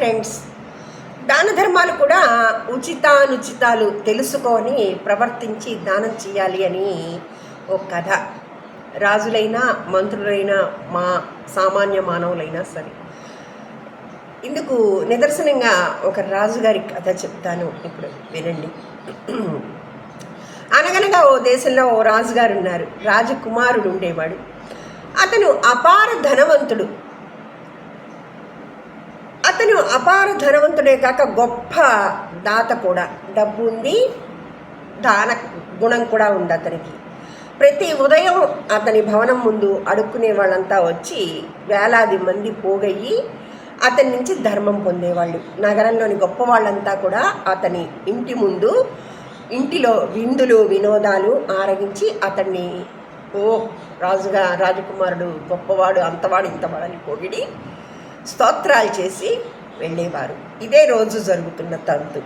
Friends దాన ధర్మాలు కూడా ఉచితానుచితాలు తెలుసుకొని ప్రవర్తించి దానం చేయాలి అని ఒక కథ. రాజులైనా మంత్రులైనా మా సామాన్య మానవులైనా సరే. ఇందుకు నిదర్శనంగా ఒక రాజుగారి కథ చెప్తాను ఇప్పుడు వినండి. అనగనగా ఓ దేశంలో ఓ రాజుగారు ఉన్నారు. రాజకుమారుడు ఉండేవాడు. అతను అపార ధనవంతుడు. అతను అపార ధనవంతుడే కాక గొప్ప దాత కూడా. డబ్బు ఉంది దాన గుణం కూడా ఉంది అతనికి. ప్రతి ఉదయం అతని భవనం ముందు అడుక్కునే వాళ్ళంతా వచ్చి వేలాది మంది పోగయ్యి అతని నుంచి ధర్మం పొందేవాళ్ళు. నగరంలోని గొప్ప వాళ్ళంతా కూడా అతని ఇంటి ముందు ఇంటిలో విందులు వినోదాలు ఆరగించి అతన్ని ఓ రాజుగా రాజకుమారుడు గొప్పవాడు అంతవాడు ఇంతవాడు అని పొగిడి స్తోత్రాలు చేసి వెళ్ళేవారు. ఇదే రోజు జరుగుతున్న తంతు.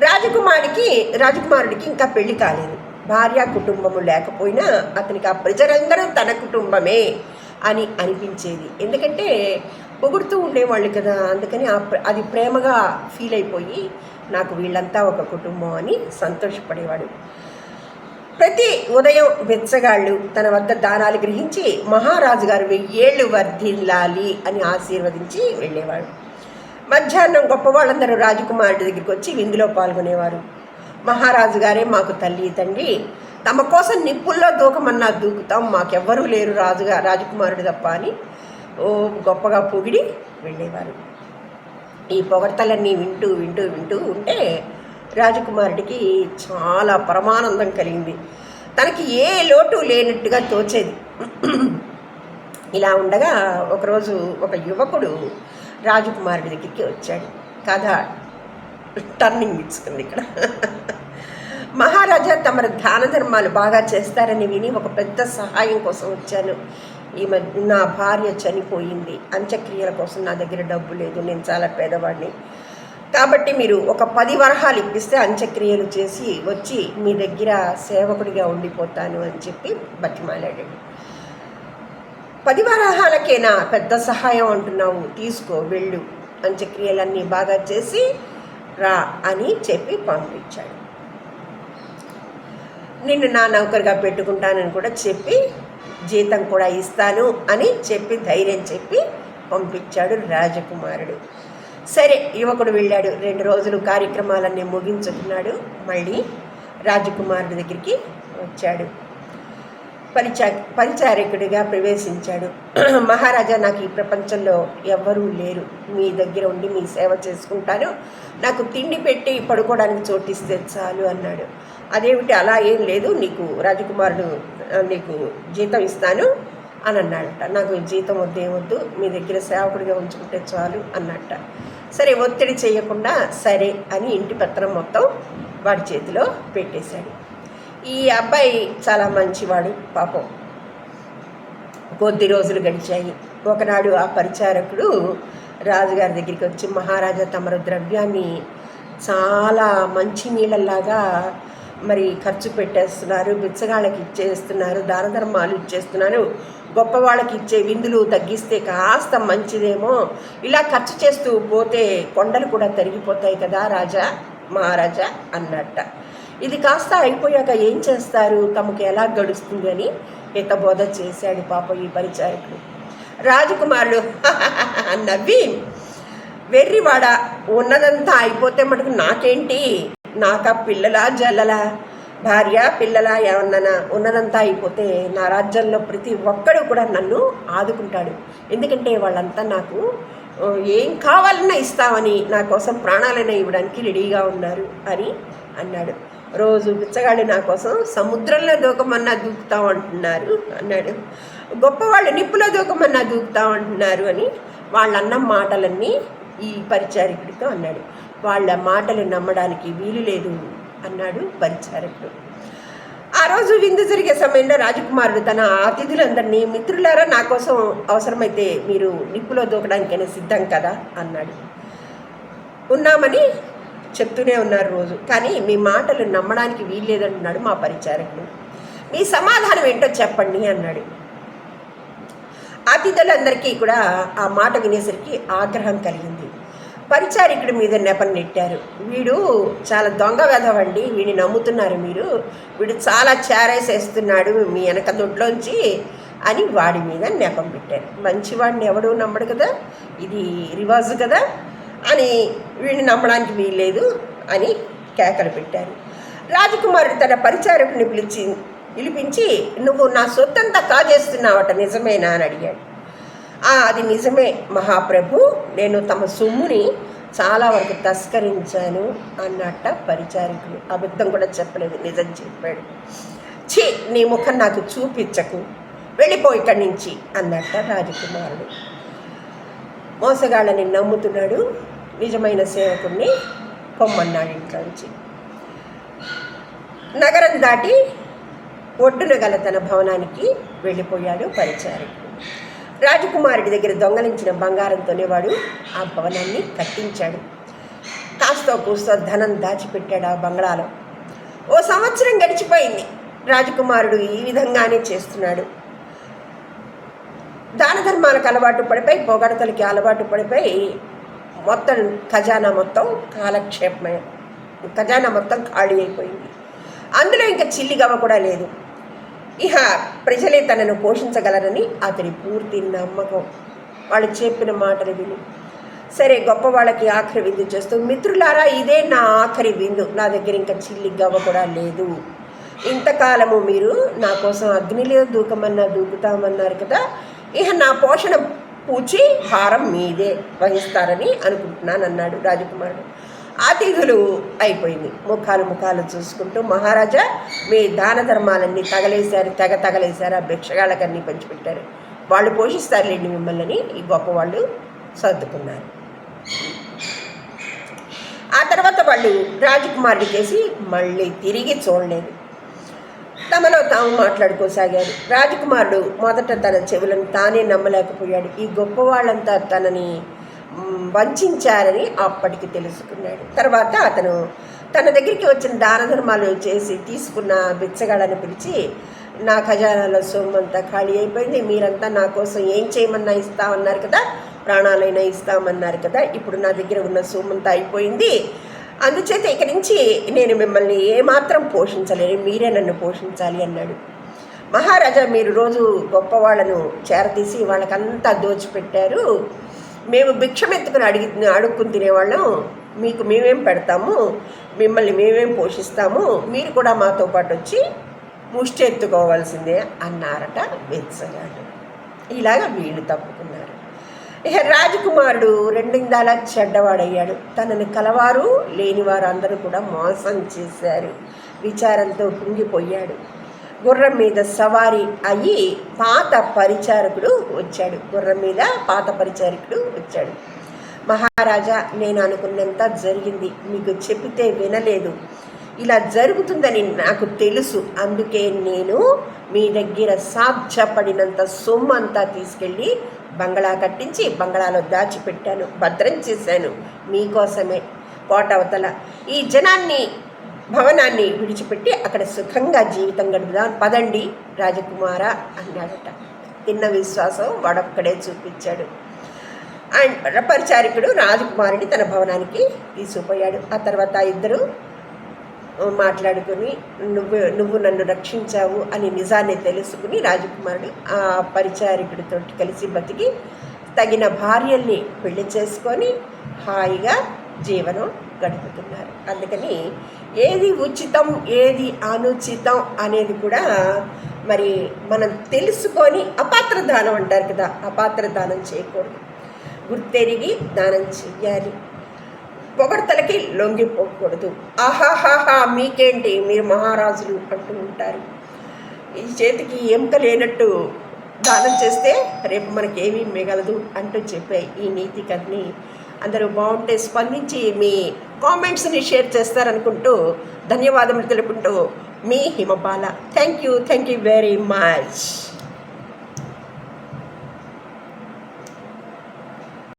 రాజకుమారికి రాజకుమారుడికి ఇంకా పెళ్ళి కాలేదు. భార్య కుటుంబము లేకపోయినా అతనికి ఆ ప్రజలందరూ తన కుటుంబమే అని అనిపించేది. ఎందుకంటే పొగుడుతూ ఉండేవాళ్ళు కదా అందుకని ఆ ప్ర- అది ప్రేమగా ఫీల్ అయిపోయి నాకు వీళ్ళంతా ఒక కుటుంబం అని సంతోషపడేవాడు. ప్రతి ఉదయం వెచ్చగాళ్ళు తన వద్ద దానాలు గ్రహించి మహారాజు గారు వెయ్యేళ్ళు వర్ధిల్లాలి అని ఆశీర్వదించి వెళ్ళేవాడు. మధ్యాహ్నం గొప్ప వాళ్ళందరూ రాజకుమారుడి దగ్గరికి వచ్చి విందులో పాల్గొనేవారు. మహారాజు గారే మాకు తల్లి తండ్రి తమ కోసం నిప్పుల్లో దూకమన్నా దూకుతాం మాకెవ్వరూ లేరు రాజుగా రాజకుమారుడు తప్ప అని ఓ గొప్పగా పొగిడి వెళ్ళేవారు. ఈ పొగడ్తలన్నీ వింటూ వింటూ వింటూ ఉంటే రాజకుమారుడికి చాలా పరమానందం కలిగింది. తనకి ఏ లోటు లేనట్టుగా తోచేది. ఇలా ఉండగా ఒకరోజు ఒక యువకుడు రాజకుమారుడి దగ్గరికి వచ్చాడు. కథ టర్నింగ్ ఇచ్చుకుంది ఇక్కడ. మహారాజా తమరు దాన ధర్మాలు బాగా చేస్తారని విని ఒక పెద్ద సహాయం కోసం వచ్చాను. ఈ మధ్య నా భార్య చనిపోయింది. అంత్యక్రియల కోసం నా దగ్గర డబ్బు లేదు. నేను చాలా పేదవాడిని. కాబట్టి మీరు ఒక పది వరహాలు ఇప్పిస్తే అంత్యక్రియలు చేసి వచ్చి మీ దగ్గర సేవకుడిగా ఉండిపోతాను అని చెప్పి బతిమాలాడు పది వరహాలకేనా పెద్ద సహాయం అంటున్నావు? తీసుకో వెళ్ళు. అంత్యక్రియలన్నీ బాగా చేసి రా అని చెప్పి పంపించాడు. నిన్ను నా నౌకరుగా పెట్టుకుంటానని కూడా చెప్పి జీతం కూడా ఇస్తాను అని చెప్పి ధైర్యం చెప్పి పంపించాడు రాజకుమారుడు. సరే యువకుడు వెళ్ళాడు. రెండు రోజులు కార్యక్రమాలన్నీ ముగించుకున్నాడు. మళ్ళీ రాజకుమారుడి దగ్గరికి వచ్చాడు. పరిచా పరిచారకుడిగా ప్రవేశించాడు. మహారాజా నాకు ఈ ప్రపంచంలో ఎవ్వరూ లేరు. మీ దగ్గర ఉండి మీ సేవ చేసుకుంటాను. నాకు తిండి పెట్టి పడుకోవడానికి చోటిస్తే చాలు అన్నాడు. అదేమిటి అలా ఏం లేదు. నీకు రాజకుమారుడు నీకు జీతం ఇస్తాను. అని అన్నాడట. నాకు జీతం వద్దు ఏమొద్దు మీ దగ్గర సేవకుడిగా ఉంచుకుంటే చాలు అన్నట్ట. సరే ఒత్తిడి చేయకుండా సరే అని ఇంటి పత్రం మొత్తం వాడి చేతిలో పెట్టేశాడు. ఈ అబ్బాయి చాలా మంచివాడు పాపం. కొద్ది రోజులు గడిచాయి. ఒకనాడు ఆ పరిచారకుడు రాజుగారి దగ్గరికి వచ్చి మహారాజా తమరు ద్రవ్యాన్ని చాలా మంచి నీళ్ళలాగా మరి ఖర్చు పెట్టేస్తున్నారు బిచ్చగాళ్ళకి ఇచ్చేస్తున్నారు దాన ధర్మాలు ఇచ్చేస్తున్నారు. గొప్ప వాళ్ళకి ఇచ్చే విందులు తగ్గిస్తే కాస్త మంచిదేమో. ఇలా ఖర్చు చేస్తూ పోతే కొండలు కూడా తరిగిపోతాయి కదా రాజా మహారాజా అన్నట్ట. ఇది కాస్త అయిపోయాక ఏం చేస్తారు? తమకు ఎలా గడుస్తుంది అని హితబోధ చేశాడు పాప ఈ పరిచారకుడు. రాజకుమారుడు నవ్వి వెర్రివాడ ఉన్నదంతా అయిపోతే మటుకు నాకేంటి? నాకా పిల్లలా జల్లలా? భార్య పిల్లల ఏమన్నా ఉన్నదంతా అయిపోతే నా రాజ్యంలో ప్రతి ఒక్కడు కూడా నన్ను ఆదుకుంటాడు. ఎందుకంటే వాళ్ళంతా నాకు ఏం కావాలన్నా ఇస్తామని నా కోసం ప్రాణాలైనా ఇవ్వడానికి రెడీగా ఉన్నారు అని అన్నాడు. రోజు బిచ్చగాళ్ళు నా కోసం సముద్రంలో దూకమన్నా దూకుతాం అంటున్నారు అన్నాడు. గొప్పవాళ్ళు నిప్పులో దూకమన్నా దూకుతాం అంటున్నారు అని వాళ్ళన్న మాటలన్నీ ఈ పరిచారికుడితో అన్నాడు. వాళ్ళ మాటలు నమ్మడానికి వీలు లేదు. అన్నాడు పరిచారకుడు. ఆ రోజు విందు జరిగే సమయంలో రాజకుమారుడు తన అతిథులందరినీ మిత్రులారా నా కోసం అవసరమైతే మీరు నిప్పులో దూకడానికైనా సిద్ధం కదా? అన్నాడు. ఉన్నామని చెప్తూనే ఉన్నారు రోజు కానీ మీ మాటలు నమ్మడానికి వీల్లేదంటున్నాడు మా పరిచారకుడు. మీ సమాధానం ఏంటో చెప్పండి అన్నాడు. అతిథులందరికీ కూడా ఆ మాట వినేసరికి ఆగ్రహం కలిగింది. పరిచారికుడి మీద నెపం నెట్టారు. వీడు చాలా దొంగ వెధవండి వీడిని నమ్ముతున్నారు మీరు. వీడు చాలా చేరేసేస్తున్నాడు మీ వెనక దొడ్లోంచి అని వాడి మీద నెపం పెట్టారు. మంచివాడిని ఎవడు నమ్మడు కదా ఇది రివాజు కదా అని వీడిని నమ్మడానికి వీల్లేదు అని కేకలు పెట్టారు. రాజకుమారుడు తన పరిచారకుని పిలిచి పిలిపించి నువ్వు నా సొత్తంతా కాజేస్తున్నావట నిజమేనా? అని అడిగాడు. అది నిజమే మహాప్రభు. నేను తమ సొమ్ముని చాలా వరకు తస్కరించాను అన్నట్ట పరిచారికుడు అబద్ధం కూడా చెప్పలేదు నిజం చెప్పాడు. ఛీ నీ ముఖం నాకు చూపించకు. వెళ్ళిపో ఇక్కడి నుంచి అన్నట్ట రాజకుమారుడు. మోసగాళ్ళని నమ్ముతున్నాడు నిజమైన సేవకుణ్ణి పొమ్మన్నాడు ఇంట్లోంచి నగరం దాటి ఒడ్డున గల తన భవనానికి వెళ్ళిపోయాడు పరిచారకుడు. రాజకుమారుడి దగ్గర దొంగలించిన బంగారంతోనే వాడు ఆ భవనాన్ని కట్టించాడు. కాస్తో కూస్తో ధనం దాచిపెట్టాడు ఆ బంగ్లాలో. ఓ సంవత్సరం గడిచిపోయింది. రాజకుమారుడు ఈ విధంగానే చేస్తున్నాడు. దాన ధర్మాలకు అలవాటు పడిపోయి పొగడతలకి అలవాటు పడిపోయి మొత్తం ఖజానా మొత్తం కాలక్షేపమే. ఖజానా మొత్తం ఖాళీ అయిపోయింది. అందులో ఇంకా చిల్లిగవ కూడా లేదు. ఇహ ప్రజలే తనను పోషించగలరని అతని పూర్తి నమ్మకం. వాళ్ళు చెప్పిన మాటలు విని. సరే గొప్ప వాళ్ళకి ఆఖరి విందు చేస్తూ మిత్రులారా ఇదే నా ఆఖరి విందు. నా దగ్గర ఇంకా చిల్లి గవ్వ కూడా లేదు. ఇంతకాలము మీరు నా కోసం అగ్నిలో దూకమన్నా దూకుతామన్నారు కదా ఇక నా పోషణ పూచి హారం మీదే వహిస్తారని అనుకుంటున్నాను అన్నాడు రాజకుమారుడు. అతిథులు అయిపోయింది. ముఖాలు ముఖాలు చూసుకుంటూ మహారాజా మీ దాన ధర్మాలన్నీ తగలేశారు తెగ తగలేశారు ఆ భిక్షగాళ్ళకన్నీ పంచిపెట్టారు. వాళ్ళు పోషిస్తారులేండి మిమ్మల్ని ఈ గొప్ప వాళ్ళు సర్దుకున్నారు. ఆ తర్వాత వాళ్ళు రాజకుమారుడి చేసి మళ్ళీ తిరిగి చూడలేదు. తమలో తాము మాట్లాడుకోసాగారు. రాజకుమారుడు మొదట తన చెవులను తానే నమ్మలేకపోయాడు. ఈ గొప్ప వాళ్ళంతా తనని వంచారని అప్పటికి తెలుసుకున్నాడు. తర్వాత అతను తన దగ్గరికి వచ్చిన దాన ధర్మాలు చేసి తీసుకున్న బిచ్చగాళ్ళని పిలిచి నా ఖజానాలో సొమ్మంతా ఖాళీ అయిపోయింది. మీరంతా నా కోసం ఏం చేయమన్నా ఇస్తామన్నారు కదా? ప్రాణాలైనా ఇస్తామన్నారు కదా? ఇప్పుడు నా దగ్గర ఉన్న సొమ్మంతా అయిపోయింది. అందుచేత ఇక నుంచి నేను మిమ్మల్ని ఏమాత్రం పోషించలేను. మీరే నన్ను పోషించాలి అన్నాడు. మహారాజా మీరు రోజు గొప్పవాళ్ళను చేరతీసి వాళ్ళకంతా దోచిపెట్టారు. మేము భిక్షమెత్తుకుని అడిగి అడుక్కుని తినేవాళ్ళం. మీకు మేమేం పెడతాము? మిమ్మల్ని మేమేం పోషిస్తాము? మీరు కూడా మాతో పాటు వచ్చి ముష్టి ఎత్తుకోవాల్సిందే అన్నారట బెత్సగాడు ఇలాగ వీళ్ళు తప్పుకున్నారు. ఇక రాజకుమారుడు రెండిందాల చెడ్డవాడయ్యాడు. తనని కలవారు లేనివారు అందరూ కూడా మోసం చేశారు. విచారంతో కుంగిపోయాడు. గుర్రం మీద సవారీ అయ్యి పాత పరిచారకుడు వచ్చాడు. గుర్రం మీద పాత పరిచారకుడు వచ్చాడు. మహారాజా నేను అనుకున్నంత జరిగింది. మీకు చెబితే వినలేదు. ఇలా జరుగుతుందని నాకు తెలుసు. అందుకే నేను మీ దగ్గర సాధ్యపడినంత సొమ్ము అంతా తీసుకెళ్ళి బంగళా కట్టించి బంగళాలో దాచిపెట్టాను. భద్రం చేశాను మీకోసమే. కోట అవతల ఈ జనాన్ని భవనాన్ని విడిచిపెట్టి అక్కడ సుఖంగా జీవితం గడుపుదాం. పదండి రాజకుమార అన్నాడట. తిన్న విశ్వాసం వాడొక్కడే చూపించాడు. అండ్ పరిచారికుడు రాజకుమారుని తన భవనానికి తీసుకుపోయాడు. ఆ తర్వాత ఇద్దరు మాట్లాడుకుని నువ్వు నువ్వు నన్ను రక్షించావు అని నిజాన్ని తెలుసుకుని రాజకుమారుడు ఆ పరిచారికుడితో కలిసి బతికి తగిన భార్యల్ని పెళ్ళి చేసుకొని హాయిగా జీవనం గడుపుతున్నారు. అందుకని ఏది ఉచితం ఏది అనుచితం అనేది కూడా మరి మనం తెలుసుకొని అపాత్ర దానం అంటారు కదా అపాత్ర దానం చేయకూడదు. గుర్తెరిగి దానం చెయ్యాలి. పొగడతలకి లొంగిపోకూడదు. ఆహాహాహా మీకేంటి? మీరు మహారాజులు అంటూ ఉంటారు. ఈ చేతికి ఎముక లేనట్టు దానం చేస్తే రేపు మనకేమీ మిగలదు అంటూ చెప్పే ఈ నీతి కథని అందరూ బాగుంటే స్పందించి మీ కామెంట్స్ని షేర్ చేస్తారనుకుంటూ ధన్యవాదములు తెలుపుకుంటూ మీ Himabala. Thank you thank you very much